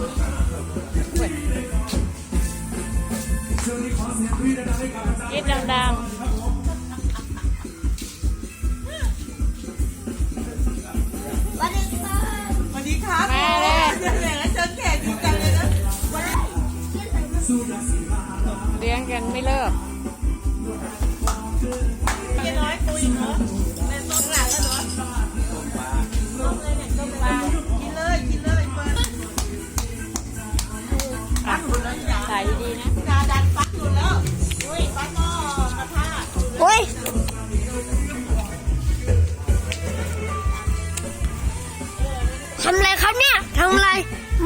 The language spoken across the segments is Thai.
กรีดดังสวัสดีครับๆมาเลยเจอแล่งเจอแขกดีจังเลยนะเลี้ยงกันไม่เลิกพี่น้อยคุยเนาะำอะไรครับเนี่ยทำอะไร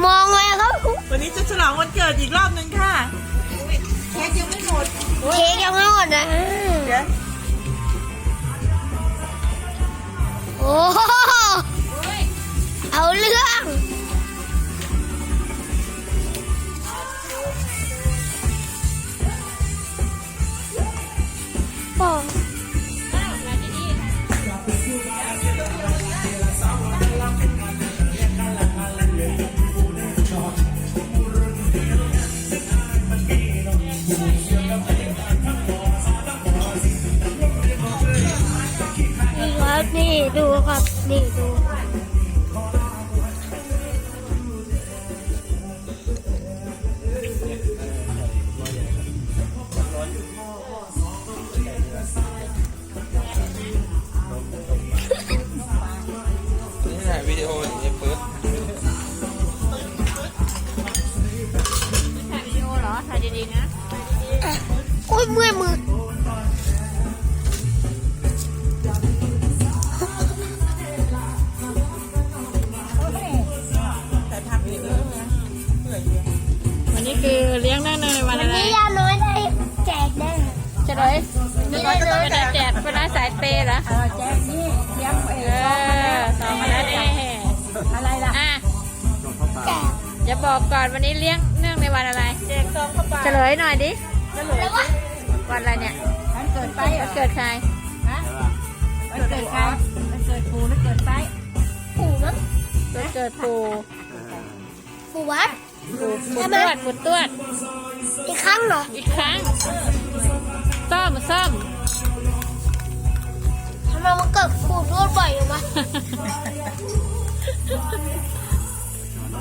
มองอะไรครับ วันนี้จะฉลองวันเกิดอีกรอบนึงค่ะเค้กยังไม่หมดเค้กยังไม่หมดนะ เดี๋ยวโอ้ นี่ดูครับ นี่ดู ยนี่เลยเป็นอาแจกเป็นอาสายเปย์เหรอเออแจ๊คนี่เลี้ยงเอเออสองมาแล้วนี่อะไรล่ะอะแจกอย่าบอกก่อนวันนี้เลี้ยงเนื่องในวันอะไรแจกซองเข้าไปเฉลยหน่อยดิเฉลยแล้ววะวันอะไรเนี่ยมันเกิดไปเหรวัอนเกิดใครฮะมันเกิดใครมันเกิดปูหรือเกิดไปปู่มั้งวันเกิดปู่ปู่วัด ปู่ปู่ตวดปู่ตวด อีกครั้งเหรอ อีกครั้งซ่อมซ่อมทำไมมันเกิดปู่ทวดบ่อยอยู่วะ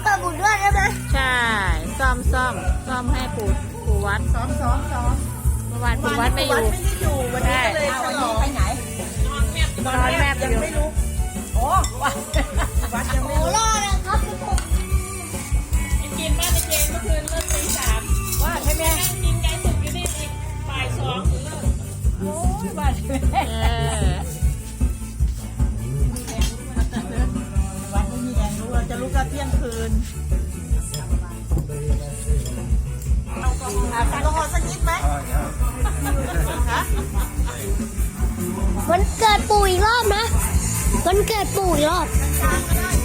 เกิดปู่ทวดได้ไหมใช่ซ่อมซ่อมซ่อมให้ปู่ปู่วัดซ้อมซ้อมซ้อมเมื่อวานปู่วัดไม่อยู่วัดไม่ได้อยู่วันนี้ก็เลยฉลองไปไหนนอนแมบยังอยู่ไม่รู้ โอ้วัดวัดยังไม่โอ้รู้รอดเลยครับทุกคนกิน ว่าใช่ไหมนั่งกินไก่สุกอยู่นี่อีกบ่ายสองถึงเลิกโอ้ยว่าใช่ไหมเออวัดไม่มีแรงรู้เราจะลุกกันเที่ยงคืนเอาแอลกอฮอล์สักนิดไหมฮะวันเกิดปู่อีกรอบนะวันเกิดปู่อีกรอบซู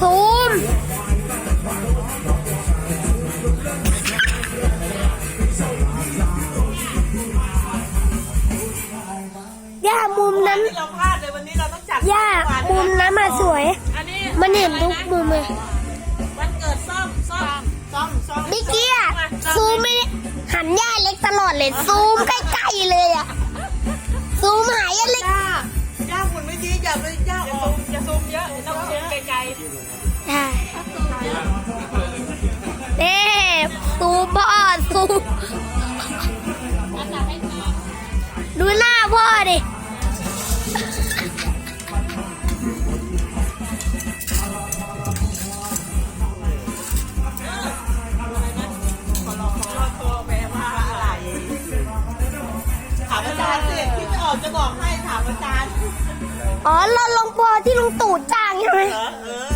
ซูมย่ามุมนั้นที่เราพลาดเลยวันนี้เราต้องจัดย่ามุมนั้นมาสวย อันนี้มันเห็นทุกมุมเลยวันเกิดซ่อมซ่อมซ่อมซ่อมเมื่อกี้อะซูมไม่หันย่าเล็กตลอดเลยซูมใกล้ๆเลยอะ อย่าไปย่าออย่าซูมเยอะต้องซูมไกลได้เน่ซูมพ่อซูมดูหน้าพ่อดิ ออกจะบอกให้ถามอาจารย์ อ๋อเราลงพอที่ลุงตู่จ้างใช่ไหมเหรอเออ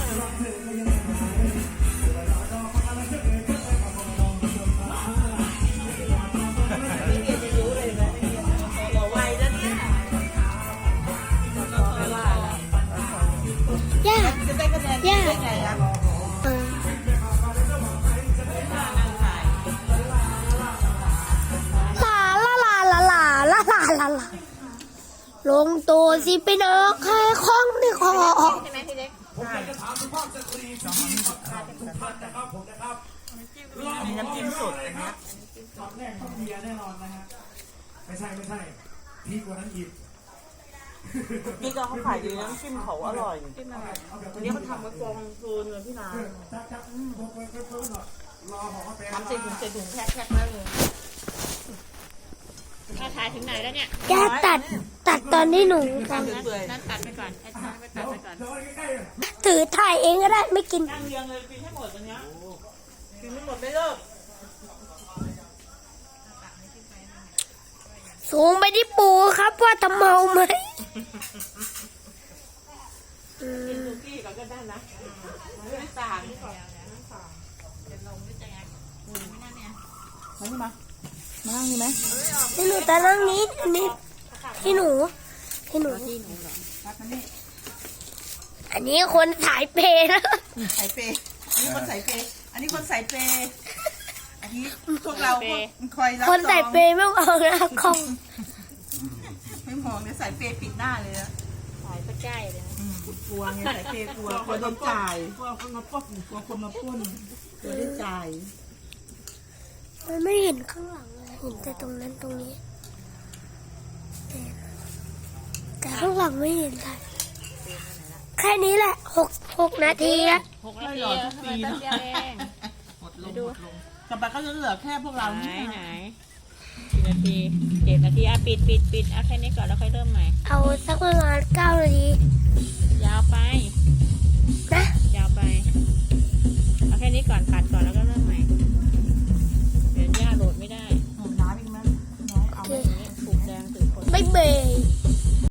งโตสิไปนอกแค่ข้องในคอใช่ไหมพี่เล็กมีน้ำจิ้มสดอันเนี้ยไม่ใช่ไม่ใช่พีกกว่านั้นอีกนี่ก็เขาขายดีน้ำจิ้มเขาอร่อยวันนี้เขาทำไว้กองคืนเลยพี่นางจับจับพกไว้เพิ่มหน่อยรอของเขาเป็นทำใส่ถุงใส่ถุงแพ็คแพ็คไว้เลย ถ้าถ่ายถึงไหนแล้วเนี่ยแกตัดตัดตอนที่หนูททำเปื่อยนั่นตัดไปก่อนไอ้ช่างไปตัดไปก่อนเดี๋ยวใกล้ๆเลยำถือถ่ายเองก็ได้ไม่กินนั่งเรียงเลยกินให้หมดวันเนี้ยกินไม่หมดไม่เลิกสูงไปที่ปูครับว่าจะเมาไหมกินสุกี้ก่อนก็ได้นะมันไม่ต่างมานี่มามา นั่งนี่ไหมที่หนูตานั่งนี้อันนี้ที่หนู ที่หนูอันนี้คนถ่ายเพลนะสายเปย์อันนี้คนสายเปย์อันนี้คนสายเปย์อันนี้พวกเราพวกคอยรับคนถ่ายเพลไม่เอาหน้ากล้องไม่มองเนี่ยสายเปย์ปิดหน้าเลยนะถ่ายไปใกล้เลยนะกลัวไงสายเปย์กลัวกลัวโดนจ่ายกลัวคนมาปล้นกลัวคนมาปล้นกลัวได้จ่ายมันไม่เห็นข้างหลังเลย เห็นแต่ตรงนั้นตรงนี้ แต่แต่ข้างหลังไม่เห็นเลยแค่นี้แหละหกหกนาทีละหกนาทีทำไมแป๊บเดียวเองหมดลงหมดลงต่อไปก็จะเหลือแค่พวกเราไหนนี่ไหนกี่นาทีเจ็ดนาทีอะปิดปิดปิดเอาแค่นี้ก่อนแล้วค่อยเริ่มใหม่ เอาสักประมาณเก้านาทียาวไป